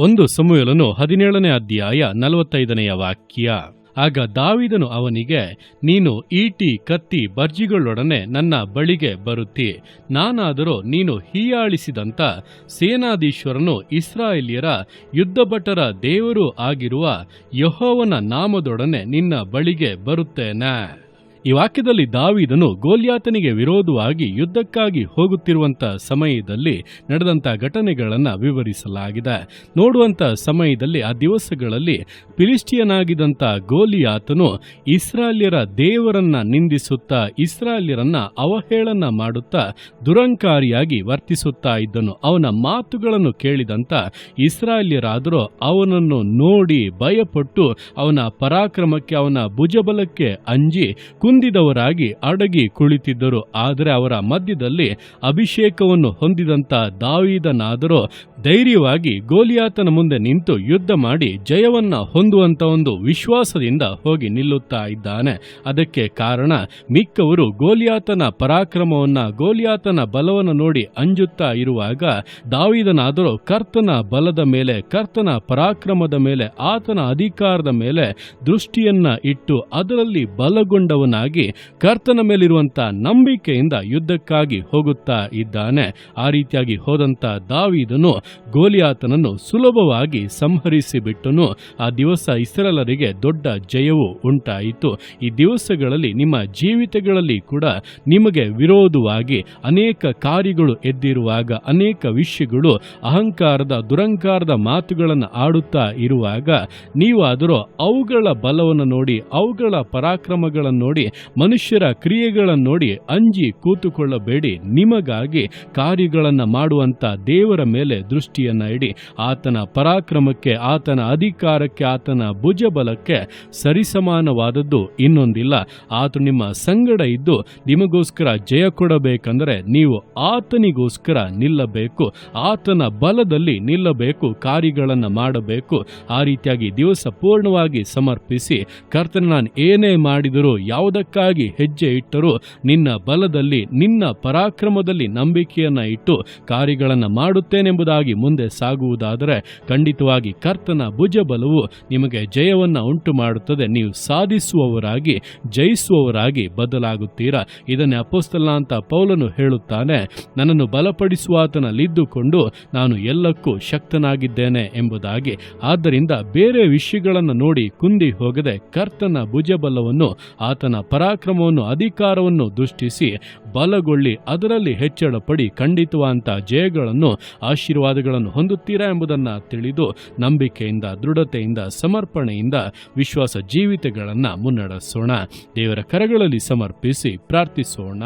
ಒಂದು ಸಮುಯಲನು ಹದಿನೇಳನೇ ಅಧ್ಯಾಯ ನಲವತ್ತೈದನೆಯ ವಾಕ್ಯ. ಆಗ ದಾವಿದನು ಅವನಿಗೆ, ನೀನು ಈಟಿ, ಕತ್ತಿ, ಬರ್ಜಿಗಳೊಡನೆ ನನ್ನ ಬಳಿಗೆ ಬರುತ್ತಿ. ನಾನಾದರೂ ನೀನು ಹೀಯಾಳಿಸಿದಂಥ ಸೇನಾಧೀಶ್ವರನು ಇಸ್ರಾಯೇಲ್ಯರ ಯುದ್ಧಭಟರ ದೇವರೂ ಆಗಿರುವ ಯಹೋವನ ನಾಮದೊಡನೆ ನಿನ್ನ ಬಳಿಗೆ ಬರುತ್ತೇನೆ. ಈ ವಾಕ್ಯದಲ್ಲಿ ದಾವಿದನು ಗೋಲ್ಯಾತನಿಗೆ ವಿರೋಧವಾಗಿ ಯುದ್ಧಕ್ಕಾಗಿ ಹೋಗುತ್ತಿರುವಂತ ಸಮಯದಲ್ಲಿ ನಡೆದಂತ ಘಟನೆಗಳನ್ನು ವಿವರಿಸಲಾಗಿದೆ. ನೋಡುವಂತ ಸಮಯದಲ್ಲಿ, ಆ ದಿವಸಗಳಲ್ಲಿ ಫಿಲಿಸ್ಟಿಯನಾಗಿದ್ದಂಥ ಗೋಲಿಯಾತನು ಇಸ್ರಾಲ್ಯರ ದೇವರನ್ನ ನಿಂದಿಸುತ್ತಾ ಇಸ್ರಾಲ್ಯರನ್ನ ಅವಹೇಳನ ಮಾಡುತ್ತಾ, ದುರಂಕಾರಿಯಾಗಿ ವರ್ತಿಸುತ್ತಾ ಇದ್ದನು. ಅವನ ಮಾತುಗಳನ್ನು ಕೇಳಿದಂತ ಇಸ್ರಾಲ್ಯರಾದರೂ ಅವನನ್ನು ನೋಡಿ ಭಯಪಟ್ಟು ಅವನ ಪರಾಕ್ರಮಕ್ಕೆ, ಅವನ ಭುಜಬಲಕ್ಕೆ ಅಂಜಿ ಕುಂದಿದವರಾಗಿ ಅಡಗಿ ಕುಳಿತಿದ್ದರು. ಆದರೆ ಅವರ ಮಧ್ಯದಲ್ಲಿ ಅಭಿಷೇಕವನ್ನು ಹೊಂದಿದಂತ ದಾವಿದನಾದರೂ ಧೈರ್ಯವಾಗಿ ಗೋಲಿಯಾತನ ಮುಂದೆ ನಿಂತು ಯುದ್ಧ ಮಾಡಿ ಜಯವನ್ನ ಹೊಂದುವಂತ ಒಂದು ವಿಶ್ವಾಸದಿಂದ ಹೋಗಿ ನಿಲ್ಲುತ್ತಾ ಇದ್ದಾನೆ. ಅದಕ್ಕೆ ಕಾರಣ ಮಿಕ್ಕವರು ಗೋಲಿಯಾತನ ಪರಾಕ್ರಮವನ್ನ, ಗೋಲಿಯಾತನ ಬಲವನ್ನು ನೋಡಿ ಅಂಜುತ್ತಾ ಇರುವಾಗ ದಾವಿದನಾದರೂ ಕರ್ತನ ಬಲದ ಮೇಲೆ, ಕರ್ತನ ಪರಾಕ್ರಮದ ಮೇಲೆ, ಆತನ ಅಧಿಕಾರದ ಮೇಲೆ ದೃಷ್ಟಿಯನ್ನ ಇಟ್ಟು ಅದರಲ್ಲಿ ಬಲಗೊಂಡವನಾಗಿ ಕರ್ತನ ಮೇಲಿರುವಂತ ನಂಬಿಕೆಯಿಂದ ಯುದ್ಧಕ್ಕಾಗಿ ಹೋಗುತ್ತಾ ಇದ್ದಾನೆ. ಆ ರೀತಿಯಾಗಿ ಹೋದಂತ ದಾವಿದನು ಗೋಲಿಯಾತನನ್ನು ಸುಲಭವಾಗಿ ಸಂಹರಿಸಿಬಿಟ್ಟನು. ಆ ದಿವಸ ಇಸ್ರೇಲರಿಗೆ ದೊಡ್ಡ ಜಯವು ಉಂಟಾಯಿತು. ಈ ದಿವಸಗಳಲ್ಲಿ ನಿಮ್ಮ ಜೀವಿತಗಳಲ್ಲಿ ಕೂಡ ನಿಮಗೆ ವಿರೋಧವಾಗಿ ಅನೇಕ ಕಾರ್ಯಗಳು ಎದ್ದಿರುವಾಗ, ಅನೇಕ ವಿಷಯಗಳು, ಅಹಂಕಾರದ, ದುರಂಕಾರದ ಮಾತುಗಳನ್ನು ಆಡುತ್ತಾ ಇರುವಾಗ, ನೀವಾದರೂ ಅವುಗಳ ಬಲವನ್ನು ನೋಡಿ, ಅವುಗಳ ಪರಾಕ್ರಮಗಳನ್ನು ನೋಡಿ ಮನುಷ್ಯರ ಕ್ರಿಯೆಗಳನ್ನು ನೋಡಿ ಅಂಜಿ ಕೂತುಕೊಳ್ಳಬೇಡಿ. ನಿಮಗಾಗಿ ಕಾರ್ಯಗಳನ್ನು ಮಾಡುವಂತ ದೇವರ ಮೇಲೆ ದೃಷ್ಟಿಯನ್ನ ಇಡಿ. ಆತನ ಪರಾಕ್ರಮಕ್ಕೆ, ಆತನ ಅಧಿಕಾರಕ್ಕೆ, ಆತನ ಭುಜಬಲಕ್ಕೆ ಸರಿಸಮಾನವಾದದ್ದು ಇನ್ನೊಂದಿಲ್ಲ. ಆತ ನಿಮ್ಮ ಸಂಗಡ ಇದ್ದು ನಿಮಗೋಸ್ಕರ ಜಯ ಕೊಡಬೇಕಂದರೆ ನೀವು ಆತನಿಗೋಸ್ಕರ ನಿಲ್ಲಬೇಕು. ಆತನ ಬಲದಲ್ಲಿ ನಿಲ್ಲಬೇಕು, ಕಾರ್ಯಗಳನ್ನು ಮಾಡಬೇಕು. ಆ ರೀತಿಯಾಗಿ ದಿವಸ ಪೂರ್ಣವಾಗಿ ಸಮರ್ಪಿಸಿ. ಕರ್ತನ ನಾನು ಏನೇ ಮಾಡಿದರೂ ಯಾವುದಕ್ಕಾಗಿ ಹೆಜ್ಜೆ ಇಟ್ಟರೂ ನಿನ್ನ ಬಲದಲ್ಲಿ, ನಿನ್ನ ಪರಾಕ್ರಮದಲ್ಲಿ ನಂಬಿಕೆಯನ್ನ ಇಟ್ಟು ಕಾರ್ಯಗಳನ್ನು ಮಾಡುತ್ತೇನೆಂಬುದಾಗಿ ಮುಂದೆ ಸಾಗುವುದಾದರೆ ಖಂಡಿತವಾಗಿ ಕರ್ತನ ಭುಜಬಲವು ನಿಮಗೆ ಜಯವನ್ನ ಉಂಟು ಮಾಡುತ್ತದೆ ನೀವು ಸಾಧಿಸುವವರಾಗಿ, ಜಯಿಸುವವರಾಗಿ ಬದಲಾಗುತ್ತೀರಾ? ಇದನ್ನೇ ಅಪೋಸ್ತಲ ಅಂತ ಪೌಲನು ಹೇಳುತ್ತಾನೆ. ನನ್ನನ್ನು ಬಲಪಡಿಸುವಾತನಲ್ಲಿದ್ದುಕೊಂಡು ನಾನು ಎಲ್ಲಕ್ಕೂ ಶಕ್ತನಾಗಿದ್ದೇನೆ ಎಂಬುದಾಗಿ. ಆದ್ದರಿಂದ ಬೇರೆ ವಿಷಯಗಳನ್ನು ನೋಡಿ ಕುಂದಿ ಹೋಗದೆ ಕರ್ತನ ಭುಜಬಲವನ್ನು ಆತನ ಪರಾಕ್ರಮವನ್ನು, ಅಧಿಕಾರವನ್ನು ದೃಷ್ಟಿಸಿ ಬಲಗೊಳ್ಳಿ, ಅದರಲ್ಲಿ ಹೆಚ್ಚಳ ಪಡಿ ಖಂಡಿತವಾದಂಥ ಜಯಗಳನ್ನು, ಆಶೀರ್ವಾದಗಳನ್ನು ಹೊಂದುತ್ತೀರಾ ಎಂಬುದನ್ನು ತಿಳಿದು ನಂಬಿಕೆಯಿಂದ, ದೃಢತೆಯಿಂದ, ಸಮರ್ಪಣೆಯಿಂದ ವಿಶ್ವಾಸ ಜೀವಿತಗಳನ್ನು ಮುನ್ನಡೆಸೋಣ. ದೇವರ ಕರಗಳಲ್ಲಿ ಸಮರ್ಪಿಸಿ ಪ್ರಾರ್ಥಿಸೋಣ.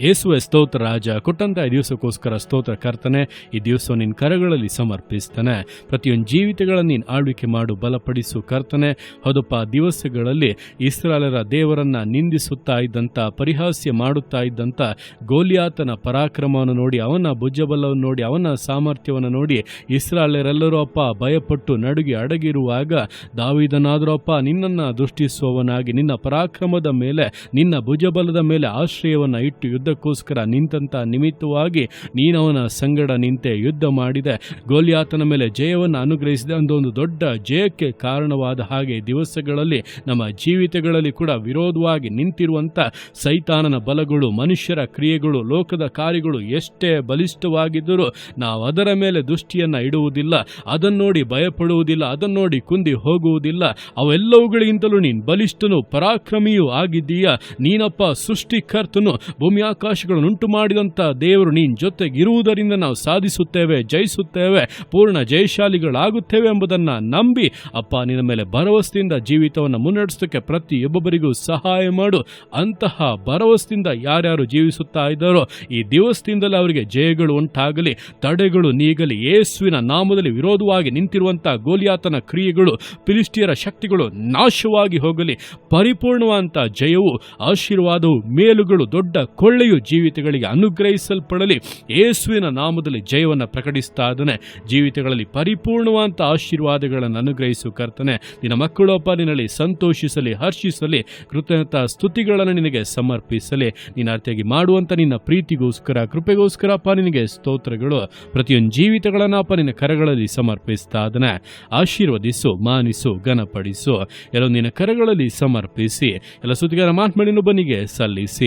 ಯೇಸುವೆ ಸ್ತೋತ್ರ ರಾಜ ಕೊಟ್ಟಂತ ಈ ದಿವಸಕ್ಕೋಸ್ಕರ ಸ್ತೋತ್ರ ಕರ್ತನೆ, ಈ ದಿವಸ ನಿನ್ನ ಕರಗಳಲ್ಲಿ ಸಮರ್ಪಿಸ್ತಾನೆ. ಪ್ರತಿಯೊಂದು ಜೀವಿತಗಳನ್ನು ನೀನು ಆಳ್ವಿಕೆ ಮಾಡು, ಬಲಪಡಿಸು ಕರ್ತನೆ. ಹೌದಪ್ಪ ದಿವಸಗಳಲ್ಲಿ ಇಸ್ರಾಲರ ದೇವರನ್ನ ನಿಂದಿಸುತ್ತಾ ಇದ್ದಂಥ ಪರಿಹಾಸ್ಯ ಮಾಡುತ್ತಾ ಇದ್ದಂಥ ಗೋಲಿಯಾತನ ಪರಾಕ್ರಮವನ್ನು ನೋಡಿ, ಅವನ ಭುಜಬಲವನ್ನು ನೋಡಿ, ಅವನ ಸಾಮರ್ಥ್ಯವನ್ನು ನೋಡಿ ಇಸ್ರಾಲರೆಲ್ಲರೂ ಅಪ್ಪ ಭಯಪಟ್ಟು ನಡುಗಿ ಅಡಗಿರುವಾಗ, ದಾವಿದನಾದರೂ ಅಪ್ಪ ನಿನ್ನನ್ನು ದೃಷ್ಟಿಸುವವನಾಗಿ, ನಿನ್ನ ಪರಾಕ್ರಮದ ಮೇಲೆ, ನಿನ್ನ ಭುಜಬಲದ ಮೇಲೆ ಆಶ್ರಯವನ್ನು ಇಟ್ಟು ಯುದ್ಧಕ್ಕೋಸ್ಕರ ನಿಂತಂತ ನಿಮಿತ್ತವಾಗಿ ನೀನವನ ಸಂಗಡ ನಿಂತೆ ಯುದ್ಧ ಮಾಡಿದೆ. ಗೋಲಿಯಾತನ ಮೇಲೆ ಜಯವನ್ನು ಅನುಗ್ರಹಿಸಿದೆ. ಒಂದು ದೊಡ್ಡ ಜಯಕ್ಕೆ ಕಾರಣವಾದ ಹಾಗೆ ದಿವಸಗಳಲ್ಲಿ, ನಮ್ಮ ಜೀವಿತಗಳಲ್ಲಿ ಕೂಡ ವಿರೋಧವಾಗಿ ನಿಂತಿರುವಂಥ ಸೈತಾನನ ಬಲಗಳು, ಮನುಷ್ಯರ ಕ್ರಿಯೆಗಳು, ಲೋಕದ ಕಾರ್ಯಗಳು ಎಷ್ಟೇ ಬಲಿಷ್ಠವಾಗಿದ್ದರೂ ನಾವು ಅದರ ಮೇಲೆ ದೃಷ್ಟಿಯನ್ನು ಇಡುವುದಿಲ್ಲ. ಅದನ್ನು ನೋಡಿ ಭಯಪಡುವುದಿಲ್ಲ. ಅದನ್ನು ನೋಡಿ ಕುಂದಿ ಹೋಗುವುದಿಲ್ಲ. ಅವೆಲ್ಲವುಗಳಿಗಿಂತಲೂ ನೀನು ಬಲಿಷ್ಠನು, ಪರಾಕ್ರಮಿಯೂ ಆಗಿದ್ದೀಯ? ನೀನಪ್ಪ ಸೃಷ್ಟಿಕರ್ತನು. ಭೂಮಿ ಆಕಾಶಗಳನ್ನು ಉಂಟು ಮಾಡಿದಂಥ ದೇವರು ನಿನ್ನ ಜೊತೆಗಿರುವುದರಿಂದ ನಾವು ಸಾಧಿಸುತ್ತೇವೆ, ಜಯಿಸುತ್ತೇವೆ, ಪೂರ್ಣ ಜಯಶಾಲಿಗಳಾಗುತ್ತೇವೆ ಎಂಬುದನ್ನು ನಂಬಿ, ಅಪ್ಪ, ನಿನ್ನ ಮೇಲೆ ಭರವಸೆಯಿಂದ ಜೀವಿತವನ್ನು ಮುನ್ನಡೆಸೋಕ್ಕೆ ಪ್ರತಿಯೊಬ್ಬೊಬ್ಬರಿಗೂ ಸಹಾಯ ಮಾಡು. ಅಂತಹ ಭರವಸೆಯಿಂದ ಯಾರ್ಯಾರು ಜೀವಿಸುತ್ತಾ ಇದ್ದಾರೋ, ಈ ದಿವಸದಿಂದಲೇ ಅವರಿಗೆ ಜಯಗಳು ಉಂಟಾಗಲಿ, ತಡೆಗಳು ನೀಗಲಿ, ಯೇಸುವಿನ ನಾಮದಲ್ಲಿ ವಿರೋಧವಾಗಿ ನಿಂತಿರುವಂಥ ಗೋಲಿಯಾತನ ಕ್ರಿಯೆಗಳು ಫಿಲಿಸ್ಟಿಯರ ಶಕ್ತಿಗಳು ನಾಶವಾಗಿ ಹೋಗಲಿ. ಪರಿಪೂರ್ಣವಾದಂಥ ಜಯವು, ಆಶೀರ್ವಾದವು, ಮೇಲುಗಳು, ದೊಡ್ಡ ಕೊಳ್ಳೆ ಕೃಪೆಯು ಜೀವಿತಗಳಿಗೆ ಅನುಗ್ರಹಿಸಲ್ಪಡಲಿ. ಯೇಸುವಿನ ನಾಮದಲ್ಲಿ ಜಯವನ್ನು ಪ್ರಕಟಿಸ್ತಾ ಇದ್ದಾನೆ. ಜೀವಿತಗಳಲ್ಲಿ ಪರಿಪೂರ್ಣವಾದಂಥ ಆಶೀರ್ವಾದಗಳನ್ನು ಅನುಗ್ರಹಿಸು ಕರ್ತನೆ. ನಿನ್ನ ಮಕ್ಕಳೊಪ್ಪ ನಿನ್ನಲ್ಲಿ ಸಂತೋಷಿಸಲಿ, ಹರ್ಷಿಸಲಿ, ಕೃತಜ್ಞತಾ ಸ್ತುತಿಗಳನ್ನು ನಿನಗೆ ಸಮರ್ಪಿಸಲಿ. ನಿನ್ನ ಅರ್ಥಿಯಾಗಿ ಮಾಡುವಂಥ ನಿನ್ನ ಪ್ರೀತಿಗೋಸ್ಕರ, ಕೃಪೆಗೋಸ್ಕರ ಅಪ್ಪ, ನಿನಗೆ ಸ್ತೋತ್ರಗಳು. ಪ್ರತಿಯೊಂದು ಜೀವಿತಗಳನ್ನು ಅಪ್ಪ, ನಿನ್ನ ಕರಗಳಲ್ಲಿ ಸಮರ್ಪಿಸ್ತಾ ಅದನ್ನ ಆಶೀರ್ವದಿಸು, ಮಾನಿಸು, ಘನಪಡಿಸು. ಎಲ್ಲ ನಿನ್ನ ಕರಗಳಲ್ಲಿ ಸಮರ್ಪಿಸಿ. ಎಲ್ಲ ಸುದ್ದಿಗಾರ ಮಾತನಾಡಿನೊಬ್ಬನಿಗೆ ಬನಿಗೆ ಸಲ್ಲಿಸಿ.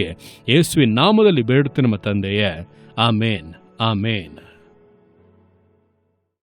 ಯೇಸುವಿನ ನಾಮದಲ್ಲಿ ಬೇಡುತ್ತೆ ನಮ್ಮ ತಂದೆಯೇ. ಆಮೇನ್. ಆಮೇನ್.